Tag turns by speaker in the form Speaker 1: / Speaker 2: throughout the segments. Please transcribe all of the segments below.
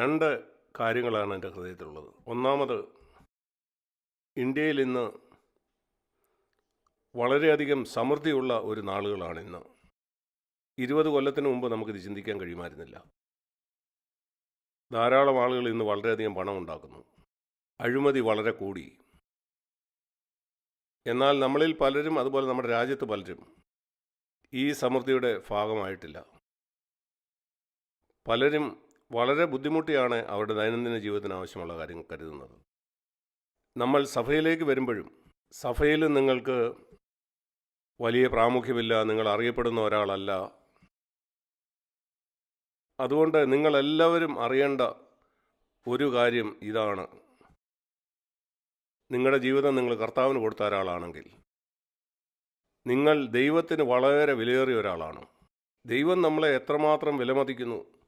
Speaker 1: രണ്ട് കാര്യങ്ങളാണ് എന്റെ ഹൃദയത്തിലുള്ളത്. ഒന്നാമത് ഇന്ത്യയിൽ ഇന്ന് വളരെയധികം സമൃദ്ധിയുള്ള ഒരു നാളുകളാണ് ഇന്ന്. ഇരുപത് കൊല്ലത്തിന് മുമ്പ് നമുക്കിത് ചിന്തിക്കാൻ കഴിയുമായിരുന്നില്ല. ധാരാളം ആളുകൾ ഇന്ന് വളരെയധികം പണം ഉണ്ടാക്കുന്നു. അഴിമതി വളരെ കൂടി. എന്നാൽ നമ്മളിൽ പലരും അതുപോലെ നമ്മുടെ രാജ്യത്ത് പലരും ഈ സമൃദ്ധിയുടെ ഭാഗമായിട്ടില്ല. പലരും വളരെ ബുദ്ധിമുട്ടിയാണ് അവരുടെ ദൈനംദിന ജീവിതത്തിന് ആവശ്യമുള്ള കാര്യങ്ങൾ കരുതുന്നത്. നമ്മൾ സഭയിലേക്ക് വരുമ്പോഴും സഭയിൽ നിങ്ങൾക്ക് വലിയ പ്രാമുഖ്യമില്ല നിങ്ങൾ അറിയപ്പെടുന്ന ഒരാളല്ല. അതുകൊണ്ട് നിങ്ങളെല്ലാവരും അറിയേണ്ട ഒരു കാര്യം ഇതാണ്. നിങ്ങളുടെ ജീവിതം നിങ്ങൾ കർത്താവിന് കൊടുത്ത ഒരാളാണെങ്കിൽ നിങ്ങൾ ദൈവത്തിന് വളരെ വിലയേറിയ ഒരാളാണ്. ദൈവം നമ്മളെ എത്രമാത്രം വിലമതിക്കുന്നു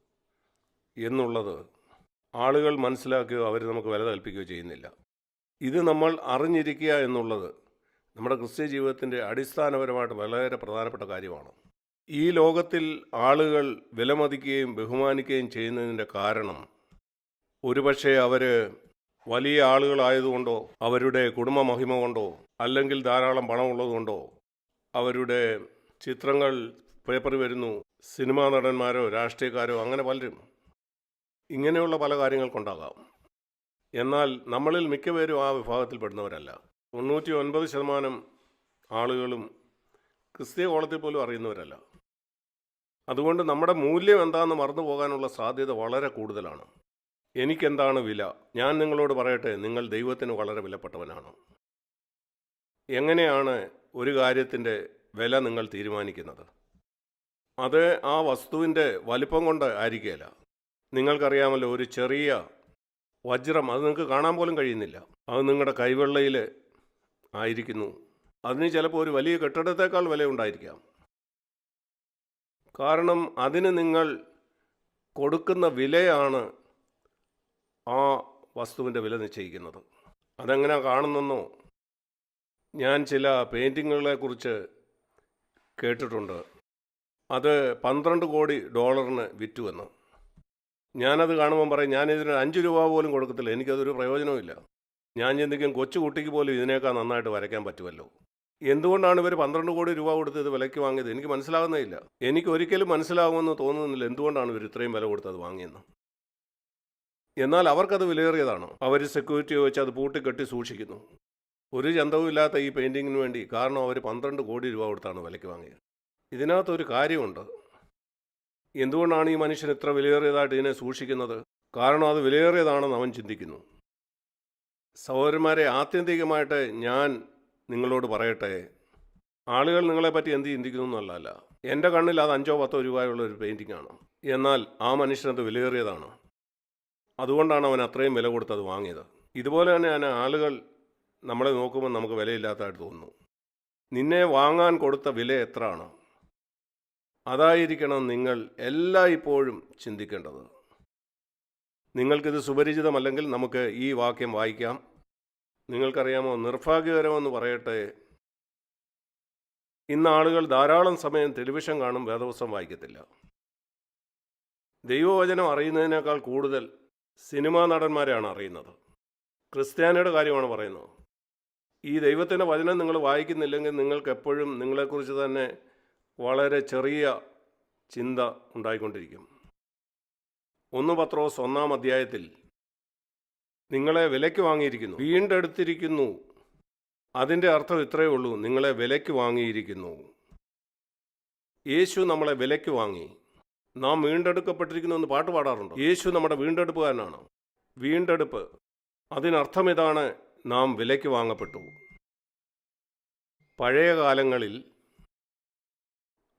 Speaker 1: എന്നുള്ളത് ആളുകൾ മനസ്സിലാക്കുകയോ അവർ നമുക്ക് വില കൽപ്പിക്കുകയോ ചെയ്യുന്നില്ല. ഇത് നമ്മൾ അറിഞ്ഞിരിക്കുക എന്നുള്ളത് നമ്മുടെ ക്രിസ്ത്യ ജീവിതത്തിന്റെ അടിസ്ഥാനപരമായിട്ട് വളരെ പ്രധാനപ്പെട്ട കാര്യമാണ്. ഈ ലോകത്തിൽ ആളുകൾ വിലമതിക്കുകയും ബഹുമാനിക്കുകയും ചെയ്യുന്നതിന്റെ കാരണം ഒരുപക്ഷെ അവർ വലിയ ആളുകളായതുകൊണ്ടോ അവരുടെ കുടുംബ മഹിമ കൊണ്ടോ അല്ലെങ്കിൽ ധാരാളം പണമുള്ളതുകൊണ്ടോ അവരുടെ ചിത്രങ്ങൾ പേപ്പറിൽ വരുന്നു സിനിമാ നടന്മാരോ രാഷ്ട്രീയക്കാരോ അങ്ങനെ പലരും ഇങ്ങനെയുള്ള പല കാര്യങ്ങൾ കൊണ്ടാകാം എന്നാൽ നമ്മളിൽ മിക്കപേരും ആ വിഭാഗത്തിൽപ്പെടുന്നവരല്ല. തൊണ്ണൂറ്റി ഒൻപത് ശതമാനം ആളുകളും ക്രിസ്തീയ കോളത്തിൽ പോലും അറിയുന്നവരല്ല. അതുകൊണ്ട് നമ്മുടെ മൂല്യം എന്താണെന്ന് മറന്നു പോകാനുള്ള സാധ്യത വളരെ കൂടുതലാണ്. എനിക്കെന്താണ് വില? ഞാൻ നിങ്ങളോട് പറയട്ടെ നിങ്ങൾ ദൈവത്തിന് വളരെ വിലപ്പെട്ടവനാണ്. എങ്ങനെയാണ് ഒരു കാര്യത്തിന്റെ വില നിങ്ങൾ തീരുമാനിക്കുന്നത്? അത് ആ വസ്തുവിന്റെ വലിപ്പം കൊണ്ട് ആയിരിക്കുകയില്ല. നിങ്ങൾക്കറിയാമല്ലോ ഒരു ചെറിയ വജ്രം അത് നിങ്ങൾക്ക് കാണാൻ പോലും കഴിയുന്നില്ല. അത് നിങ്ങളുടെ കൈവെള്ളയിൽ ആയിരിക്കുന്നു. അതിന് ചിലപ്പോൾ ഒരു വലിയ കെട്ടിടത്തേക്കാൾ വില ഉണ്ടായിരിക്കാം. കാരണം അതിന് നിങ്ങൾ കൊടുക്കുന്ന വിലയാണ് ആ വസ്തുവിന്റെ വില നിശ്ചയിക്കുന്നത്. അതെങ്ങനെ കാണുന്നെന്നോ ഞാൻ ചില പെയിന്റിങ്ങുകളെക്കുറിച്ച് കേട്ടിട്ടുണ്ട്. അത് പന്ത്രണ്ട് കോടി ഡോളറിന് വിറ്റുവെന്ന്. ഞാനത് കാണുമ്പോൾ പറയും ഞാനിതിന് അഞ്ച് രൂപ പോലും കൊടുക്കത്തില്ല. എനിക്കതൊരു പ്രയോജനവുമില്ല. ഞാൻ ചിന്തിക്കും കൊച്ചു കുട്ടിക്ക് പോലും ഇതിനേക്കാൾ നന്നായിട്ട് വരയ്ക്കാൻ പറ്റുമല്ലോ. എന്തുകൊണ്ടാണ് ഇവർ പന്ത്രണ്ട് കോടി രൂപ കൊടുത്ത് ഇത് വിലയ്ക്ക് വാങ്ങിയത്? എനിക്ക് മനസ്സിലാകുന്നേയില്ല. എനിക്ക് ഒരിക്കലും മനസ്സിലാകുമെന്ന് തോന്നുന്നില്ല എന്തുകൊണ്ടാണ് ഇവർ ഇത്രയും വില കൊടുത്ത് അത് വാങ്ങിയെന്ന്. എന്നാൽ അവർക്കത് വിലയേറിയതാണ്? അവർ സെക്യൂരിറ്റി വെച്ച് അത് പൂട്ടിക്കെട്ടി സൂക്ഷിക്കുന്നു. ഒരു ചന്തവും ഇല്ലാത്ത ഈ പെയിന്റിങ്ങിന് വേണ്ടി കാരണം അവർ പന്ത്രണ്ട് കോടി രൂപ കൊടുത്താണ് വിലയ്ക്ക് വാങ്ങിയത്. ഇതിനകത്തൊരു കാര്യമുണ്ട്. എന്തുകൊണ്ടാണ് ഈ മനുഷ്യൻ ഇത്ര വിലയേറിയതായിട്ട് ഇതിനെ സൂക്ഷിക്കുന്നത്? കാരണം അത് വിലയേറിയതാണെന്ന് അവൻ ചിന്തിക്കുന്നു. സഹോദരന്മാരെ ആത്യന്തികമായിട്ട് ഞാൻ നിങ്ങളോട് പറയട്ടെ. ആളുകൾ നിങ്ങളെപ്പറ്റി എന്ത് ചിന്തിക്കുന്നു എന്നല്ല എന്റെ കണ്ണിൽ അത് അഞ്ചോ പത്തോ രൂപയുള്ള ഒരു പെയിന്റിംഗ് ആണ്. എന്നാൽ ആ മനുഷ്യനത് വിലയേറിയതാണ്. അതുകൊണ്ടാണ് അവൻ അത്രയും വില കൊടുത്ത് അത് വാങ്ങിയത്. ഇതുപോലെ തന്നെ ഞാൻ ആളുകൾ നമ്മളെ നോക്കുമ്പോൾ നമുക്ക് വിലയില്ലാത്തതായിട്ട് തോന്നുന്നു. നിന്നെ വാങ്ങാൻ കൊടുത്ത വില എത്രയാണ്? അതായിരിക്കണം നിങ്ങൾ എല്ലായ്പ്പോഴും ചിന്തിക്കേണ്ടത്. നിങ്ങൾക്കിത് സുപരിചിതമല്ലെങ്കിൽ നമുക്ക് ഈ വാക്യം വായിക്കാം. നിങ്ങൾക്കറിയാമോ നിർഭാഗ്യകരമെന്ന് പറയട്ടെ. ഇന്ന് ആളുകൾ ധാരാളം സമയം ടെലിവിഷൻ കാണും വേദപുസ്തകം വായിക്കത്തില്ല. ദൈവവചനം അറിയുന്നതിനേക്കാൾ കൂടുതൽ സിനിമാ നടന്മാരെയാണ് അറിയുന്നത്. ക്രിസ്ത്യാനിയുടെ കാര്യമാണ് പറയുന്നത്. ഈ ദൈവത്തിന്റെ വചനം നിങ്ങൾ വായിക്കുന്നില്ലെങ്കിൽ നിങ്ങൾക്ക് എപ്പോഴും നിങ്ങളെക്കുറിച്ച് തന്നെ വളരെ ചെറിയ ചിന്ത ഉണ്ടായിക്കൊണ്ടിരിക്കും. ഒന്ന് പത്രോസ് ഒന്നാം അധ്യായത്തിൽ നിങ്ങളെ വിലയ്ക്ക് വാങ്ങിയിരിക്കുന്നു. വീണ്ടെടുത്തിരിക്കുന്നു. അതിന്റെ അർത്ഥം ഇത്രയേ ഉള്ളൂ. നിങ്ങളെ വിലയ്ക്ക് വാങ്ങിയിരിക്കുന്നു. യേശു നമ്മളെ വിലയ്ക്ക് വാങ്ങി. നാം വീണ്ടെടുക്കപ്പെട്ടിരിക്കുന്നു എന്ന് പാട്ട് പാടാറുണ്ട്? യേശു നമ്മുടെ വീണ്ടെടുപ്പുകാരനാണ്. വീണ്ടെടുപ്പ്. അതിനർത്ഥം ഇതാണ് നാം വിലയ്ക്ക് വാങ്ങപ്പെട്ടു. പഴയ കാലങ്ങളിൽ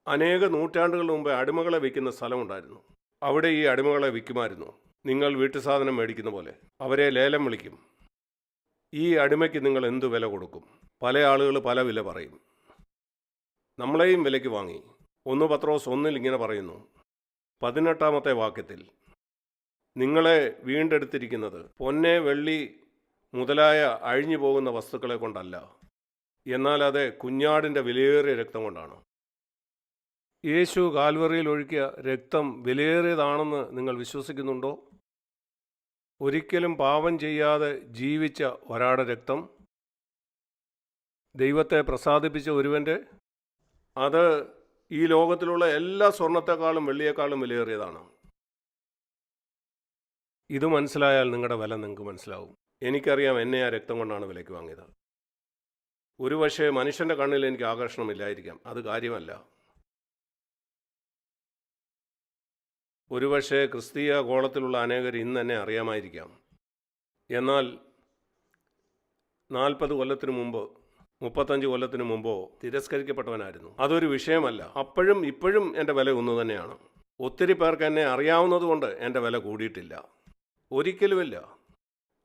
Speaker 1: അനേക നൂറ്റാണ്ടുകൾ മുമ്പ് അടിമകളെ വിൽക്കുന്ന സ്ഥലമുണ്ടായിരുന്നു. അവിടെ ഈ അടിമകളെ വിൽക്കുമായിരുന്നു. നിങ്ങൾ വീട്ടു സാധനം മേടിക്കുന്ന പോലെ. അവരെ ലേലം വിളിക്കും. ഈ അടിമയ്ക്ക് നിങ്ങൾ എന്തു വില കൊടുക്കും? പല ആളുകൾ പല വില പറയും. നമ്മളെയും വിലയ്ക്ക് വാങ്ങി. ഒന്ന് പത്രോസ് ഒന്നിൽ ഇങ്ങനെ പറയുന്നു. പതിനെട്ടാമത്തെ വാക്യത്തിൽ നിങ്ങളെ വീണ്ടെടുത്തിരിക്കുന്നത് പൊന്നെ വെള്ളി മുതലായ അഴിഞ്ഞു പോകുന്ന വസ്തുക്കളെ കൊണ്ടല്ല. എന്നാൽ അത് കുഞ്ഞാടിന്റെ വിലയേറിയ രക്തം കൊണ്ടാണ്. യേശു കാൽവറിയിൽ ഒഴുക്കിയ രക്തം വിലയേറിയതാണെന്ന് നിങ്ങൾ വിശ്വസിക്കുന്നുണ്ടോ? ഒരിക്കലും പാപം ചെയ്യാതെ ജീവിച്ച ഒരാളുടെ രക്തം. ദൈവത്തെ പ്രസാദിപ്പിച്ച ഒരുവന്റെ അത് ഈ ലോകത്തിലുള്ള എല്ലാ സ്വർണത്തെക്കാളും വെള്ളിയേക്കാളും വിലയേറിയതാണ്. ഇത് മനസ്സിലായാൽ നിങ്ങളുടെ വില നിങ്ങൾക്ക് മനസ്സിലാവും. എനിക്കറിയാം എന്നെ ആ രക്തം കൊണ്ടാണ് വിലയ്ക്ക് വാങ്ങിയത്. ഒരു പക്ഷേ മനുഷ്യന്റെ കണ്ണിൽ എനിക്ക് ആകർഷണമില്ലായിരിക്കാം. അത് കാര്യമല്ല. ഒരുപക്ഷെ ക്രിസ്തീയ ഗോളത്തിലുള്ള അനേകർ ഇന്ന് തന്നെ അറിയാമായിരിക്കാം. എന്നാൽ നാൽപ്പത് കൊല്ലത്തിനു മുമ്പ് മുപ്പത്തഞ്ച് കൊല്ലത്തിനു മുമ്പോ തിരസ്കരിക്കപ്പെട്ടവനായിരുന്നു. അതൊരു വിഷയമല്ല. അപ്പോഴും ഇപ്പോഴും എന്റെ വില ഒന്നു തന്നെയാണ്. ഒത്തിരി പേർക്ക് എന്നെ അറിയാവുന്നതുകൊണ്ട് എന്റെ വില കൂടിയിട്ടില്ല. ഒരിക്കലുമില്ല.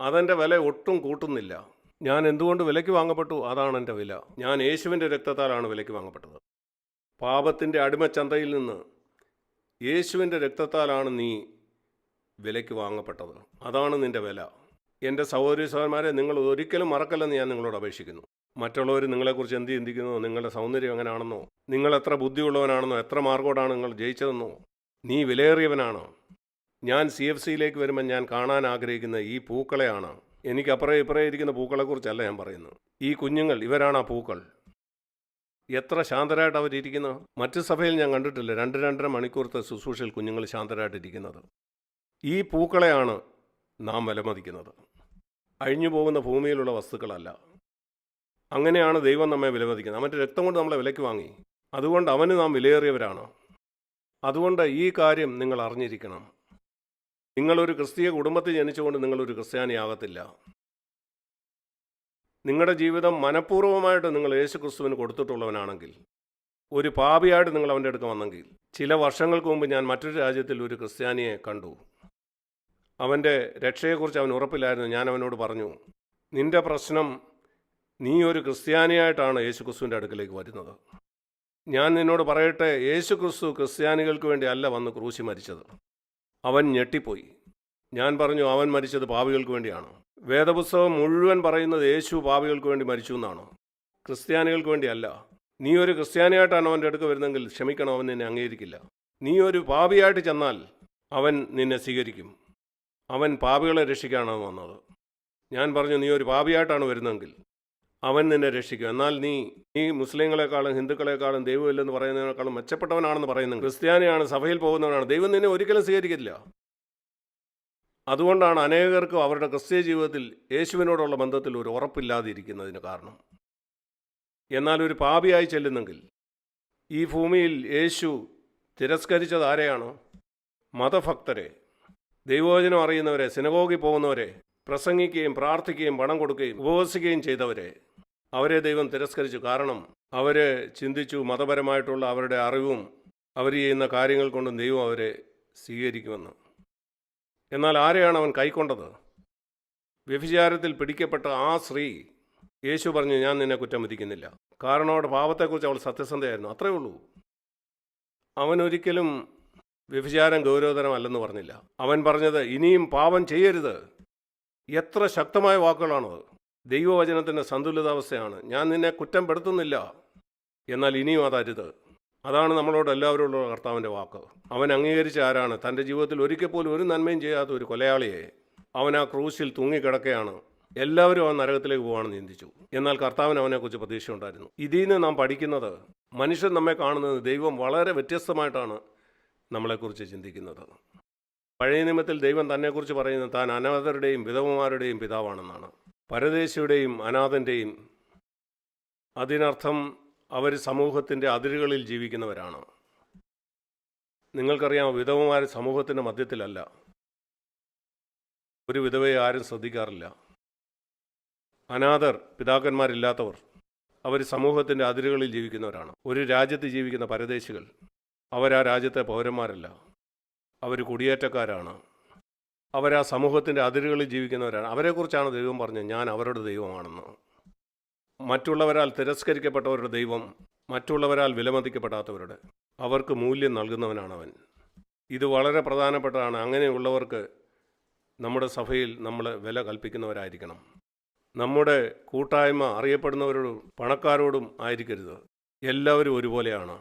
Speaker 1: അതെന്റെ വില ഒട്ടും കൂട്ടുന്നില്ല. ഞാൻ എന്തുകൊണ്ട് വിലയ്ക്ക് വാങ്ങപ്പെട്ടു? അതാണ് എന്റെ വില. ഞാൻ യേശുവിന്റെ രക്തത്താലാണ് വിലയ്ക്ക് വാങ്ങപ്പെട്ടത്. പാപത്തിന്റെ അടിമച്ചന്തയിൽ നിന്ന് യേശുവിന്റെ രക്തത്താലാണ് നീ വിലയ്ക്ക് വാങ്ങപ്പെട്ടത്. അതാണ് നിന്റെ വില. എന്റെ സഹോദരി സഹോദരന്മാരെ നിങ്ങൾ ഒരിക്കലും മറക്കല്ലെന്ന് ഞാൻ നിങ്ങളോട് അപേക്ഷിക്കുന്നു. മറ്റുള്ളവർ നിങ്ങളെക്കുറിച്ച് എന്ത് ചിന്തിക്കുന്നോ? നിങ്ങളുടെ സൗന്ദര്യം എങ്ങനെയാണെന്നോ? നിങ്ങൾ എത്ര ബുദ്ധിയുള്ളവനാണെന്നോ? എത്ര മാർക്കോടാണ് നിങ്ങൾ ജയിച്ചതെന്നോ? നീ വിലയേറിയവനാണ്. ഞാൻ സി എഫ് സിയിലേക്ക് വരുമ്പോൾ ഞാൻ കാണാൻ ആഗ്രഹിക്കുന്ന ഈ പൂക്കളെയാണ്. എനിക്ക് അപ്പുറേ ഇപ്പുറേ ഇരിക്കുന്ന പൂക്കളെക്കുറിച്ചല്ല ഞാൻ പറയുന്നത്. ഈ കുഞ്ഞുങ്ങൾ ഇവരാണ് ആ പൂക്കൾ. എത്ര ശാന്തരായിട്ട് അവരിയ്ക്കുന്നത് മറ്റു സഭയിൽ ഞാൻ കണ്ടിട്ടില്ല. രണ്ട് രണ്ടര മണിക്കൂറത്തെ ശുശ്രൂഷയിൽ കുഞ്ഞുങ്ങൾ ശാന്തരായിട്ടിരിക്കുന്നത് ഈ പൂക്കളെയാണ് നാം വിലമതിക്കുന്നത്. അഴിഞ്ഞു പോകുന്ന ഭൂമിയിലുള്ള വസ്തുക്കളല്ല. അങ്ങനെയാണ് ദൈവം നമ്മെ വിലമതിക്കുന്നത്. അവന്റെ രക്തം കൊണ്ട് നമ്മളെ വിലയ്ക്ക് വാങ്ങി. അതുകൊണ്ട് അവന് നാം വിലയേറിയവരാണ്. അതുകൊണ്ട് ഈ കാര്യം നിങ്ങൾ അറിഞ്ഞിരിക്കണം. നിങ്ങളൊരു ക്രിസ്തീയ കുടുംബത്തിൽ ജനിച്ചുകൊണ്ട് നിങ്ങളൊരു ക്രിസ്ത്യാനിയാകത്തില്ല. നിങ്ങളുടെ ജീവിതം മനഃപൂർവമായിട്ട് നിങ്ങൾ യേശു ക്രിസ്തുവിന് കൊടുത്തിട്ടുള്ളവനാണെങ്കിൽ ഒരു പാപിയായിട്ട് നിങ്ങൾ അവന്റെ അടുത്ത് വന്നെങ്കിൽ ചില വർഷങ്ങൾക്ക് മുമ്പ് ഞാൻ മറ്റൊരു രാജ്യത്തിൽ ഒരു ക്രിസ്ത്യാനിയെ കണ്ടു. അവന്റെ രക്ഷയെക്കുറിച്ച് അവൻ ഉറപ്പില്ലായിരുന്നു. ഞാൻ അവനോട് പറഞ്ഞു നിന്റെ പ്രശ്നം നീ ഒരു ക്രിസ്ത്യാനിയായിട്ടാണ് യേശു ക്രിസ്തുവിന്റെ അടുക്കലേക്ക് വരുന്നത്. ഞാൻ നിന്നോട് പറയട്ടെ യേശു ക്രിസ്തു ക്രിസ്ത്യാനികൾക്ക് വേണ്ടി അല്ല വന്ന് ക്രൂശി മരിച്ചത്. അവൻ ഞെട്ടിപ്പോയി. ഞാൻ പറഞ്ഞു അവൻ മരിച്ചത് പാവികൾക്ക് വേണ്ടിയാണ്. വേദപുസ്തകം മുഴുവൻ പറയുന്നത് യേശു പാപികൾക്ക് വേണ്ടി മരിച്ചു എന്നാണോ? ക്രിസ്ത്യാനികൾക്ക് വേണ്ടിയല്ല. നീ ഒരു ക്രിസ്ത്യാനിയായിട്ടാണ് അവന്റെ അടുക്ക് വരുന്നെങ്കിൽ ക്ഷമിക്കണം അവൻ നിന്നെ അംഗീകരിക്കില്ല. നീ ഒരു പാപിയായിട്ട് ചെന്നാൽ അവൻ നിന്നെ സ്വീകരിക്കും. അവൻ പാപികളെ രക്ഷിക്കാനാണ് വന്നത്. ഞാൻ പറഞ്ഞു നീ ഒരു പാപിയായിട്ടാണ് വരുന്നതെങ്കിൽ അവൻ നിന്നെ രക്ഷിക്കും. എന്നാൽ നീ നീ മുസ്ലിങ്ങളെക്കാളും ഹിന്ദുക്കളെക്കാളും ദൈവമില്ലെന്ന് പറയുന്നതിനേക്കാളും മെച്ചപ്പെട്ടവനാണെന്ന് പറയുന്നത് ക്രിസ്ത്യാനിയാണ് സഭയിൽ പോകുന്നവനാണ്. ദൈവം നിന്നെ ഒരിക്കലും സ്വീകരിക്കില്ല അതുകൊണ്ടാണ് അനേകർക്കും അവരുടെ ക്രിസ്തീയ ജീവിതത്തിൽ യേശുവിനോടുള്ള ബന്ധത്തിൽ ഒരു ഉറപ്പില്ലാതിരിക്കുന്നതിന് കാരണം. എന്നാൽ ഒരു പാപിയായി ചെല്ലുന്നെങ്കിൽ ഈ ഭൂമിയിൽ യേശു തിരസ്കരിച്ചത് ആരെയാണോ? മതഭക്തരെ. ദൈവവചനം അറിയുന്നവരെ സിനഗോഗിൽ പോകുന്നവരെ പ്രസംഗിക്കുകയും പ്രാർത്ഥിക്കുകയും പണം കൊടുക്കുകയും ഉപവസിക്കുകയും ചെയ്തവരെ അവരെ ദൈവം തിരസ്കരിച്ചു. കാരണം അവരെ ചിന്തിച്ചു മതപരമായിട്ടുള്ള അവരുടെ അറിവും അവർ ചെയ്യുന്ന കാര്യങ്ങൾ കൊണ്ടും ദൈവം അവരെ സ്വീകരിക്കുമെന്ന്. എന്നാൽ ആരെയാണ് അവൻ കൈക്കൊണ്ടത്? വ്യഭിചാരത്തിൽ പിടിക്കപ്പെട്ട ആ സ്ത്രീ യേശു പറഞ്ഞു ഞാൻ നിന്നെ കുറ്റം വിധിക്കുന്നില്ല. കാരണം അവളുടെ പാപത്തെക്കുറിച്ച് അവൾ സത്യസന്ധയായിരുന്നു. അത്രേ ഉള്ളൂ. അവനൊരിക്കലും വ്യഭിചാരം ഗൗരവതരമല്ലെന്ന് പറഞ്ഞില്ല. അവൻ പറഞ്ഞത് ഇനിയും പാപം ചെയ്യരുത്. എത്ര ശക്തമായ വാക്കുകളാണത് ദൈവവചനത്തിന്റെ സന്തുലിതാവസ്ഥയാണ്. ഞാൻ നിന്നെ കുറ്റം പെടുത്തുന്നില്ല. എന്നാൽ ഇനിയും അതരുത്. അതാണ് നമ്മളോട് എല്ലാവരോടുള്ള കർത്താവിന്റെ വാക്ക്. അവൻ അംഗീകരിച്ച ആരാണ്? തന്റെ ജീവിതത്തിൽ ഒരിക്കൽ പോലും ഒരു നന്മയും ചെയ്യാത്ത ഒരു കൊലയാളിയെ അവൻ ആ ക്രൂശിൽ തൂങ്ങിക്കിടക്കുകയാണ്. എല്ലാവരും അവൻ നരകത്തിലേക്ക് പോകാണെന്ന് ചിന്തിച്ചു. എന്നാൽ കർത്താവിന് അവനെക്കുറിച്ച് പ്രതീക്ഷ ഉണ്ടായിരുന്നു ഇതിൽ നിന്ന് നാം പഠിക്കുന്നത് മനുഷ്യൻ നമ്മെ കാണുന്നത് ദൈവം വളരെ വ്യത്യസ്തമായിട്ടാണ് നമ്മളെക്കുറിച്ച് ചിന്തിക്കുന്നത്. പഴയ നിയമത്തിൽ ദൈവം തന്നെക്കുറിച്ച് പറയുന്നത് താൻ അനാഥരുടെയും വിധവമാരുടെയും പിതാവാണെന്നാണ്. പരദേശിയുടെയും അനാഥന്റെയും അതിനർത്ഥം അവർ സമൂഹത്തിന്റെ അതിരുകളിൽ ജീവിക്കുന്നവരാണ്. നിങ്ങൾക്കറിയാം വിധവമാർ സമൂഹത്തിന്റെ മധ്യത്തിലല്ല. ഒരു വിധവയെ ആരും ശ്രദ്ധിക്കാറില്ല. അനാഥർ പിതാക്കന്മാരില്ലാത്തവർ അവർ സമൂഹത്തിന്റെ അതിരുകളിൽ ജീവിക്കുന്നവരാണ്. ഒരു രാജ്യത്ത് ജീവിക്കുന്ന പരദേശികൾ അവരാ രാജ്യത്തെ പൗരന്മാരല്ല. അവർ കുടിയേറ്റക്കാരാണ്. അവരാ സമൂഹത്തിന്റെ അതിരുകളിൽ ജീവിക്കുന്നവരാണ്. അവരെക്കുറിച്ചാണ് ദൈവം പറഞ്ഞത് ഞാൻ അവരുടെ ദൈവമാണെന്ന്. മറ്റുള്ളവരാൽ തിരസ്കരിക്കപ്പെട്ടവരുടെ ദൈവം മറ്റുള്ളവരാൽ വിലമതിക്കപ്പെടാത്തവരുടെ. അവർക്ക് മൂല്യം നൽകുന്നവനാണ് അവൻ ഇത് വളരെ പ്രധാനപ്പെട്ടതാണ്. അങ്ങനെയുള്ളവർക്ക് നമ്മുടെ സഭയിൽ നമ്മൾ വില കൽപ്പിക്കുന്നവരായിരിക്കണം. നമ്മുടെ കൂട്ടായ്മ അറിയപ്പെടുന്നവരോടും പണക്കാരോടും ആയിരിക്കരുത്. എല്ലാവരും ഒരുപോലെയാണ്.